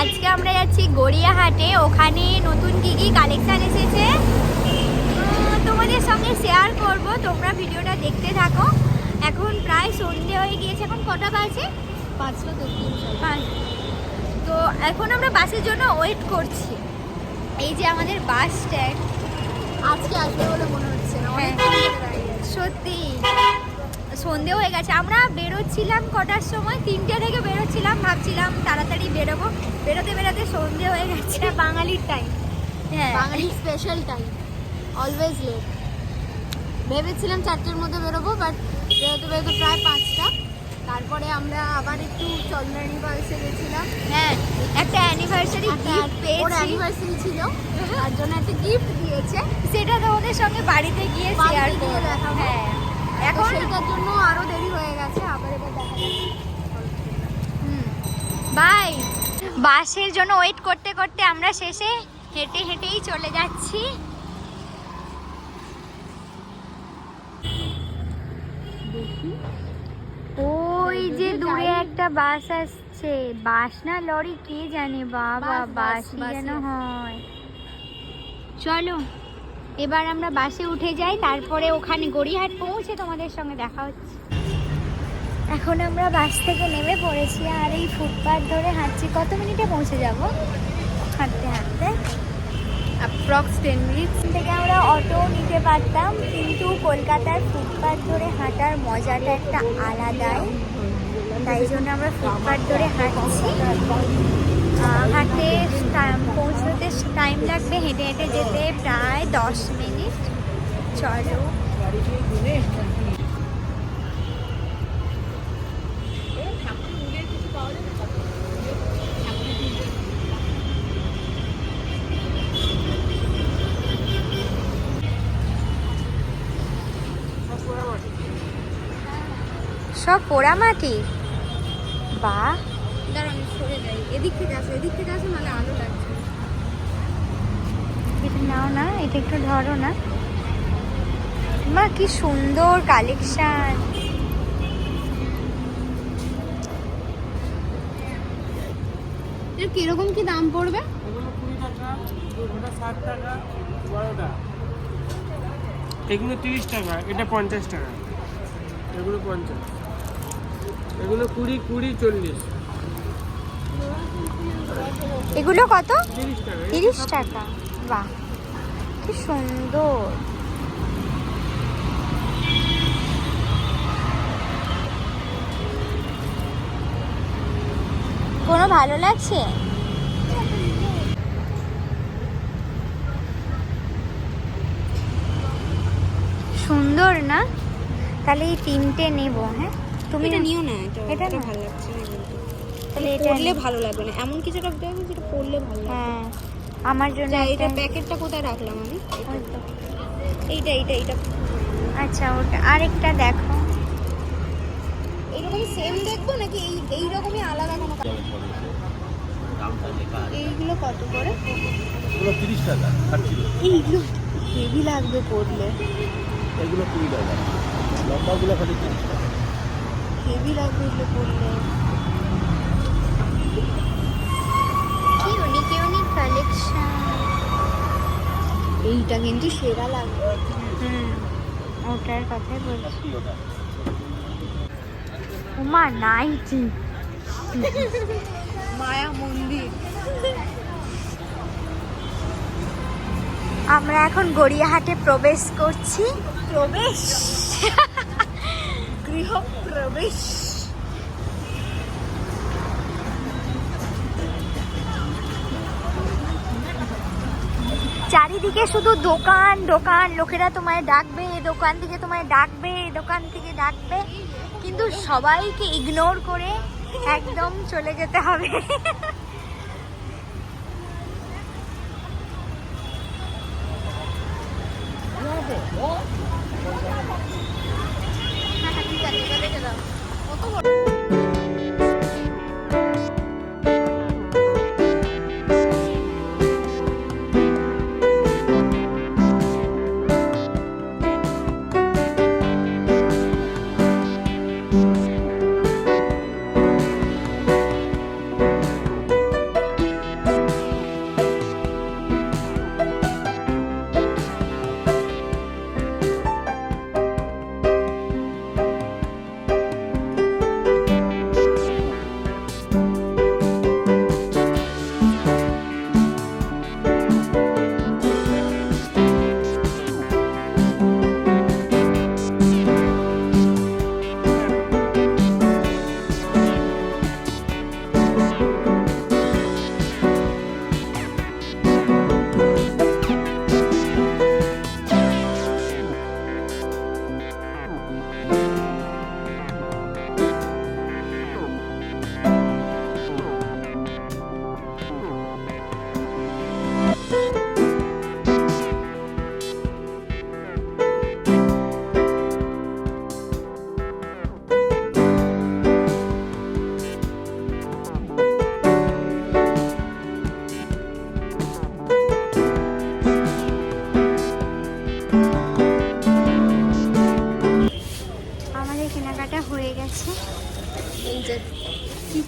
আজকে আমরা যাচ্ছি গড়িয়াহাটে। ওখানে নতুন কি কি কালেকশন এসেছে? তোমাদের সঙ্গে শেয়ার করব। তোমরা ভিডিওটা দেখতে থাকো। এখন প্রায় সন্ধে হয়ে গিয়েছে। এখন কটা বাজে? পাঁচটা। তো এখন আমরা বাসের জন্য ওয়েট করছি। এই যে আমাদের বাস স্ট্যান্ড আজকে আসবে বলে মনে হচ্ছে না। হ্যাঁ। সত্যি। সন্ধে হয়ে গেছে। আমরা বেরোচ্ছিলাম কটার সময়? তিনটে থেকে বেরোচ্ছিলাম ভাবছিলাম তাড়াতাড়ি বেরোবো। বেরোতে বেরোতে সন্ধে হয়ে গেছে। বাঙালির টাইম হ্যাঁ। বাঙালির স্পেশাল টাইম অলওয়েজ লেট ভেবেছিলাম চারটের মধ্যে বেরোবো বাট বেরোতে বেরোতে প্রায় পাঁচটা। তারপরে আমরা আবার একটু চন্দ্রানী পালসে গেছিলাম। হ্যাঁ একটা অ্যানিভার্সারি গিফট পেয়েছি। অ্যানিভার্সারি ছিল। তার জন্য একটা গিফট দিয়েছে। সেটা তো ওদের সঙ্গে বাড়িতে গিয়ে শেয়ার করব হ্যাঁ। এখন সেটার জন্য আরও দেরি হয়ে গেছে আবার এবার দেখা যাচ্ছে বাই। বাসের জন্য ওয়েট করতে করতে আমরা শেষে হেঁটে হেঁটেই চলে যাচ্ছি। ওই যে দূরে একটা বাস আসছে। বাস না লরি কে জানে? বাবা বাস, বাস, বাসই বাসই যেন হয়। চলো। এবার আমরা বাসে উঠে যাই তারপরে ওখানে গড়িয়াহাট পৌঁছে তোমাদের সঙ্গে দেখা হচ্ছে। এখন আমরা বাস থেকে নেমে পড়েছি আর এই ফুটপাথ ধরে হাঁটছি। কত মিনিটে পৌঁছে যাব? হাঁটতে হাঁটতে। অ্যাপ্রক্স টেন মিনিটস থেকে আমরা অটো নিতে পারতাম কিন্তু কলকাতার ফুটপাথ ধরে হাঁটার মজাটা একটা আলাদাই। তাই জন্য আমরা ফুটপাথ ধরে হাঁটছি। হাঁটতে পৌঁছতে টাইম লাগবে হেঁটে হেঁটে যেতে প্রায় দশ মিনিট। চলো। সব পোড়ামাটি? বা দাঁড়া আমি সরে যাই। এদিক থেকে আসো এদিক থেকে আসো নাহলে আলো লাগছে। এটা নাও না এটা একটু ধরো না। মা কি সুন্দর কালেকশন এর কীরকম কি দাম পড়বে? এগুলো তিরিশ টাকা এটা পঞ্চাশ টাকা। এগুলো পঞ্চাশ। এগুলো কুড়ি কুড়ি চল্লিশ। এগুলো কত? তিরিশ টাকা। বাহ কি সুন্দর। কোনো ভালো লাগছে? সুন্দর না? তাহলে এই তিনটে নেব হ্যাঁ? তুমি নিও। না এটা ভালো লাগছে তাহলে এটা পড়লে ভালো লাগবে না। এমন কিছু একটা দেখবে যেটা পড়লে ভালো লাগবে। হ্যাঁ আমার জন্য এটা প্যাকেটটা কোথায় রাখলাম আমি? এইটা এইটা এইটা। আচ্ছা ওটা আরেকটা দেখো। এইরকম সেম দেখব নাকি এই এইরকমই আলাদা কোনো কালার? এইগুলো কত করে? এগুলো তিরিশ টাকা এইগুলো হেভি লাগবে পড়লে এগুলো কুড়ি টাকা। লম্বাগুলো খালি তিরিশ টাকা। হেভি লাগবে এগুলো পড়লে ইউনিক কালেকশন এইটা কিন্তু সেরা লাগবে। হুম ওটার কথাই বলছি। উমা নাইটি মায়া মন্দির। আমরা এখন গড়িয়াহাটে প্রবেশ করছি। প্রবেশ। গৃহ প্রবেশ চারিদিকে শুধু দোকান দোকান। লোকেরা তোমায় ডাকবে, দোকান থেকে তোমায় ডাকবে, দোকান থেকে ডাকবে। কিন্তু সবাইকে ইগনোর করে একদম চলে যেতে হবে। ঠিক আছে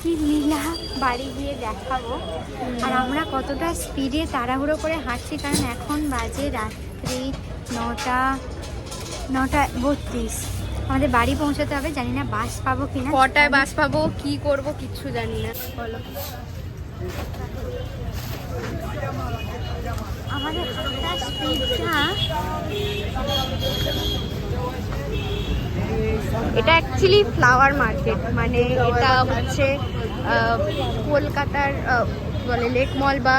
বড় নিলাম বাড়ি গিয়ে দেখাবো। আর আমরা কতটা স্পিডে তাড়াহুড়ো করে হাঁটছি কারণ এখন বাজে রাত্রি নটা নটা বত্রিশ। আমাদের বাড়ি পৌঁছাতে হবে জানি না বাস পাবো কিনা। কটায় বাস পাবো কি করব কিচ্ছু জানি না। বলো। আমাদের হাঁটার স্পিডটা এটা অ্যাকচুয়ালি ফ্লাওয়ার মার্কেট মানে এটা হচ্ছে কলকাতার বলে লেক মল বা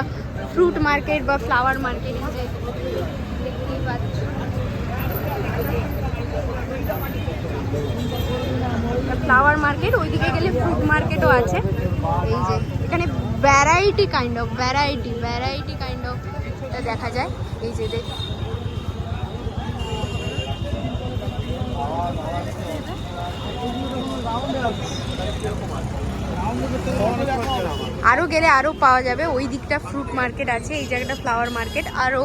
ফ্রুট মার্কেট বা ফ্লাওয়ার মার্কেট ফ্লাওয়ার মার্কেট ওইদিকে গেলে ফ্রুট মার্কেটও আছে। এই যে, এখানে variety kind of variety variety kind of দেখা যায়। এই যে দেখ আরও গেলে আরও পাওয়া যাবে। ওই দিকটা ফ্রুট মার্কেট আছে, এই জায়গাটা ফ্লাওয়ার মার্কেট আরও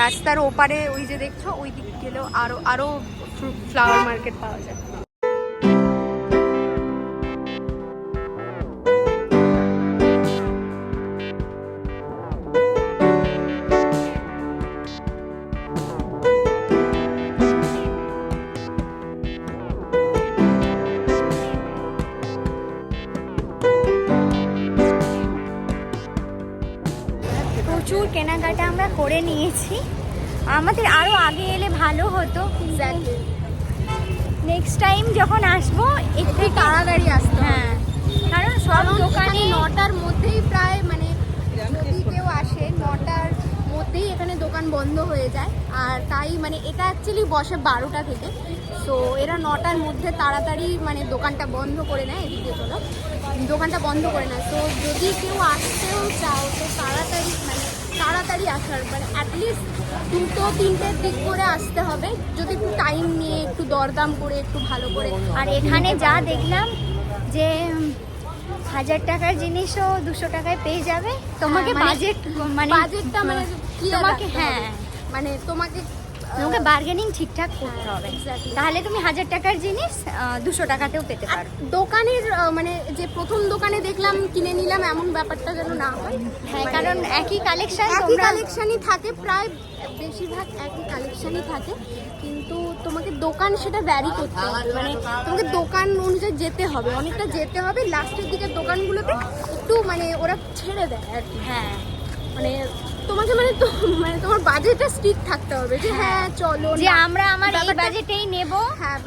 রাস্তার ওপারে ওই যে দেখছ, ওই দিক গেলেও আরও আরও ফ্রুট ফ্লাওয়ার মার্কেট পাওয়া যায় প্রচুর কেনাকাটা আমরা করে নিয়েছি। আমাদের আরও আগে এলে ভালো হতো. নেক্সট টাইম যখন আসব একটু তাড়াতাড়ি আসতে হ্যাঁ কারণ সব দোকানে নটার মধ্যেই প্রায় মানে যদি কেউ আসে নটার মধ্যেই এখানে দোকান বন্ধ হয়ে যায়। আর তাই মানে এটা অ্যাকচুয়ালি বসে বারোটা থেকে। তো এরা নটার মধ্যে তাড়াতাড়ি মানে দোকানটা বন্ধ করে নেয় এদিকে চলো। দোকানটা বন্ধ করে না তো যদি কেউ আসতেও চাও তো তাড়াতাড়ি মানে তাড়াতাড়ি আসার মানে অ্যাটলিস্ট দুটো তিনটের দিক করে আসতে হবে। যদি একটু টাইম নিয়ে একটু দরদাম করে একটু ভালো করে। আর এখানে যা দেখলাম যে হাজার টাকার জিনিসও দুশো টাকায় পেয়ে যাবে। তোমাকে হ্যাঁ, মানে বাজেট মানে বাজেটটা মানে clear তোমাকে হ্যাঁ। মানে তোমাকে তোমাকে বার্গেনিং ঠিকঠাক করতে হবে। তাহলে তুমি হাজার টাকার জিনিস দুশো টাকাতেও পেতে পারো। দোকানের মানে যে প্রথম দোকানে দেখলাম কিনে নিলাম এমন ব্যাপারটা যেন না হয়। হ্যাঁ মানে কারণ একই কালেকশন একই কালেকশনই থাকে প্রায় বেশিরভাগ একই কালেকশনই থাকে। কিন্তু তোমাকে দোকান সেটা ভ্যারি করতে হবে। মানে তোমাকে দোকান অনুযায়ী যেতে হবে। অনেকটা যেতে হবে। লাস্টের দিকের দোকানগুলোতে একটু মানে ওরা ছেড়ে দেয় আর কি। হ্যাঁ। মানে তোমাকে মানে মানে তোমার বাজেটটা স্ট্রিক্ট থাকতে হবে যে হ্যাঁ। চলো যে আমরা আমার এই বাজেটেই নেব হ্যাঁ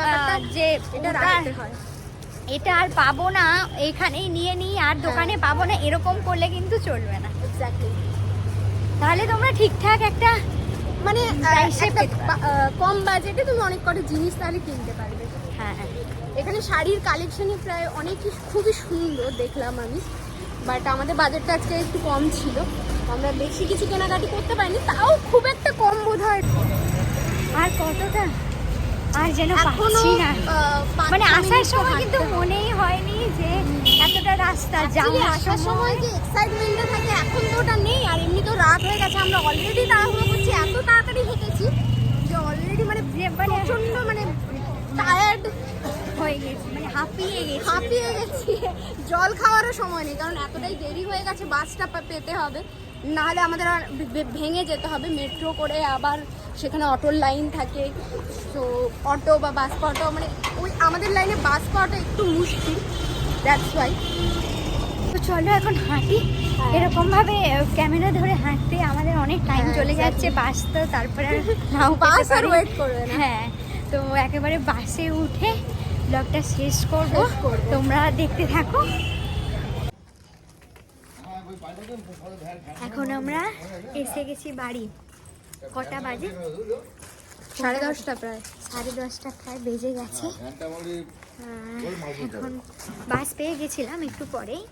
যে এটা রাখতে হয়। এটা আর পাবো না এখানেই নিয়ে নিই আর দোকানে পাবো না এরকম করলে কিন্তু চলবে না। এক্স্যাক্টলি তাহলে তোমরা ঠিকঠাক একটা মানে কম বাজেটে তুমি অনেক কটা জিনিস তাহলে কিনতে পারবে। হ্যাঁ এখানে শাড়ির কালেকশনই প্রায় অনেকই খুবই সুন্দর দেখলাম আমি। বাট আমাদের বাজেটটা আজকে একটু কম ছিল। আমরা বেশি কিছু কেনাকাটি করতে পারিনি তাও খুব একটা কম বোধ হয় আর কতটা? আর যেন এখনও পাচ্ছি না মানে আসার সময় কিন্তু মনেই হয়নি যে এতটা রাস্তা Actually আসার সময়। যে এক্সাইটমেন্টটা থাকে এখন তো ওটা নেই আর এমনি তো রাত হয়ে গেছে আমরা অলরেডি তাড়াহুড়ো করছি এত তাড়াতাড়ি হেঁটেছি যে অলরেডি মানে মানে প্রচণ্ড মানে টায়ার্ড হয়ে গেছি মানে হাঁপিয়ে গেছি। হাঁপিয়ে গেছি। জল খাওয়ারও সময় নেই কারণ এতটাই দেরি হয়ে গেছে বাসটা পেতে হবে। নাহলে আমাদের আর ভেঙে যেতে হবে। মেট্রো করে আবার সেখানে অটোর লাইন থাকে। তো অটো বা বাস পাওয়াটাও মানে ওই আমাদের লাইনে বাস পাওয়াটা একটু মুশকিল দ্যাটস ওয়াই তো চলো এখন হাঁটি। এরকমভাবে ক্যামেরা ধরে হাঁটতে আমাদের অনেক টাইম হ্যাঁ, চলে যাচ্ছে। বাস তো তারপরে আর নাও বাস আর ওয়েট করবে হ্যাঁ তো একেবারে বাসে উঠে ব্লগটা শেষ করব। তোমরা দেখতে থাকো। এখন আমরা এসে গেছি বাড়ি। কটা বাজে? সাড়ে দশটা প্রায়। সাড়ে দশটা প্রায় বেজে গেছে। এখন বাস পেয়ে গেছিলাম একটু পরেই।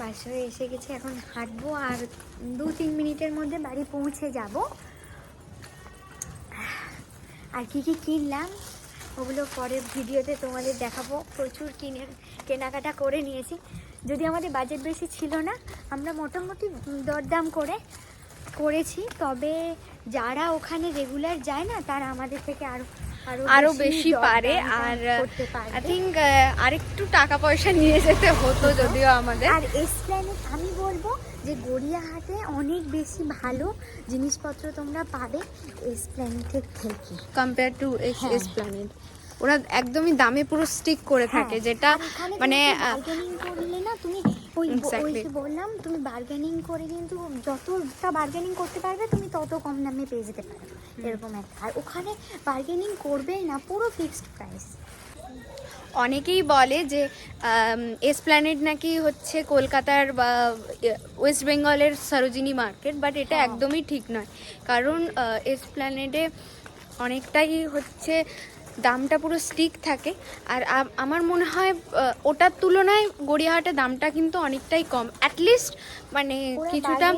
বাস হয়ে এসে গেছে এখন হাঁটবো আর দু তিন মিনিটের মধ্যে বাড়ি পৌঁছে যাব। আর কি কি কিনলাম? ওগুলো পরের ভিডিওতে তোমাদের দেখাবো। প্রচুর কিনে, কেনাকাটা করে নিয়েছি। যদি আমাদের বাজেট বেশি ছিল না, আমরা মোটামুটি দরদাম করে করেছি। তবে যারা ওখানে রেগুলার যায় না, তারা আমাদের থেকে আরও আরও বেশি পারে আর আই থিঙ্ক আরেকটু টাকা পয়সা নিয়ে যেতে হতো যদিও আমাদের আর এসপ্ল্যানেট আমি বলব যে গড়িয়াহাটে অনেক বেশি ভালো জিনিসপত্র তোমরা পাবে এসপ্ল্যানেটের থেকে কম্পেয়ার টু। এসপ্ল্যানেড ওরা একদমই দামে পুরো স্টিক করে থাকে হ্যাঁ। যেটা মানে করলে না তুমি ওই ওই বললাম তুমি বার্গেনিং করে কিন্তু যতটা বার্গেনিং করতে পারবে তুমি তত কম দামে পেয়ে যেতে পারবে এরকম একটা। আর ওখানে বার্গেনিং করবেই না পুরো ফিক্সড প্রাইস অনেকেই বলে যে এসপ্ল্যানেড নাকি হচ্ছে কলকাতার বা ওয়েস্ট বেঙ্গলের সরোজিনী মার্কেট বাট এটা হ্যাঁ। একদমই ঠিক নয়। কারণ এসপ্ল্যানেডে অনেকটাই হচ্ছে দামটা পুরো স্টিক থাকে। আর আমার মনে হয় ওটার তুলনায় গড়িয়াহাটে দামটা কিন্তু অনেকটাই কম। অ্যাটলিস্ট মানে কিছুটা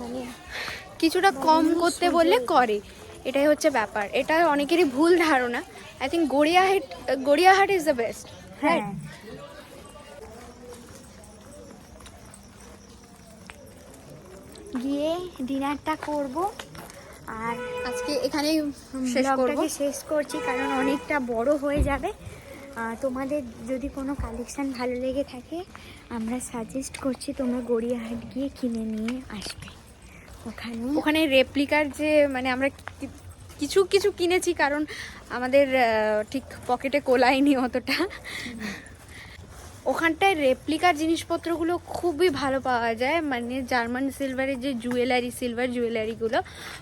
মানে কিছুটা কম করতে বললে করে। এটাই হচ্ছে ব্যাপার। এটা অনেকেরই ভুল ধারণা। I think Gariahat Gariahat is the best হ্যাঁ। গিয়ে ডিনারটা করব। আর আজকে এখানেই শেষ করব। ব্লগটাকে শেষ করছি কারণ অনেকটা বড় হয়ে যাবে। তোমাদের যদি কোনো কালেকশন ভালো লেগে থাকে আমরা সাজেস্ট করছি তোমরা গড়িয়াহাট গিয়ে কিনে নিয়ে আসবে। ওখানে ওখানে রেপ্লিকার যে মানে আমরা কিছু কিছু কিনেছি কারণ আমাদের ঠিক পকেটে কোলায়নি অতটা। ওখানটায় রেপ্লিকার জিনিসপত্রগুলো খুবই ভালো পাওয়া যায়। মানে জার্মান সিলভারের যে জুয়েলারি সিলভার জুয়েলারিগুলো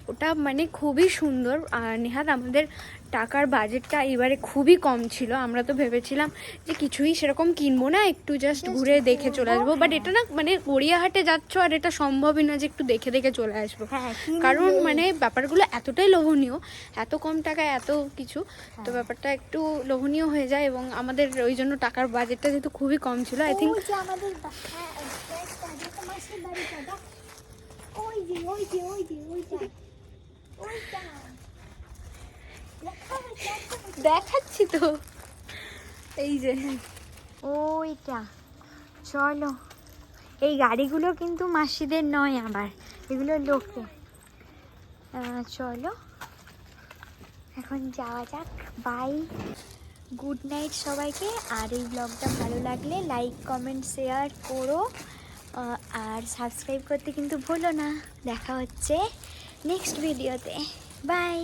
ওটা মানে খুবই সুন্দর। আর নেহাত আমাদের টাকার বাজেটটা এবারে খুবই কম ছিল আমরা তো ভেবেছিলাম যে কিছুই সেরকম কিনবো না একটু জাস্ট ঘুরে দেখে চলে আসব বাট এটা না মানে গড়িয়াহাটে যাচ্ছ আর এটা সম্ভবই না যে একটু দেখে দেখে চলে আসব হ্যাঁ কারণ মানে ব্যাপারগুলো এতটাই লোভনীয় এত কম টাকায় এত কিছু তো ব্যাপারটা একটু লোভনীয় হয়ে যায় এবং আমাদের ওই জন্য টাকার বাজেটটা যেহেতু খুবই কম ছিল আই থিঙ্ক হ্যাঁ। ওই যে, ওই যে, ওই যে, ওইটা। ওইটা। দেখাচ্ছি তো। এই যে। ওইটা চলো। এই গাড়িগুলো কিন্তু মাসিদের নয় আবার। এগুলো লোকে। চলো। এখন যাওয়া যাক। বাই গুড নাইট সবাইকে। আর এই ব্লগটা ভালো লাগলে লাইক কমেন্ট শেয়ার করো। আর সাবস্ক্রাইব করতে কিন্তু ভুলো না। দেখা হচ্ছে নেক্সট ভিডিওতে বাই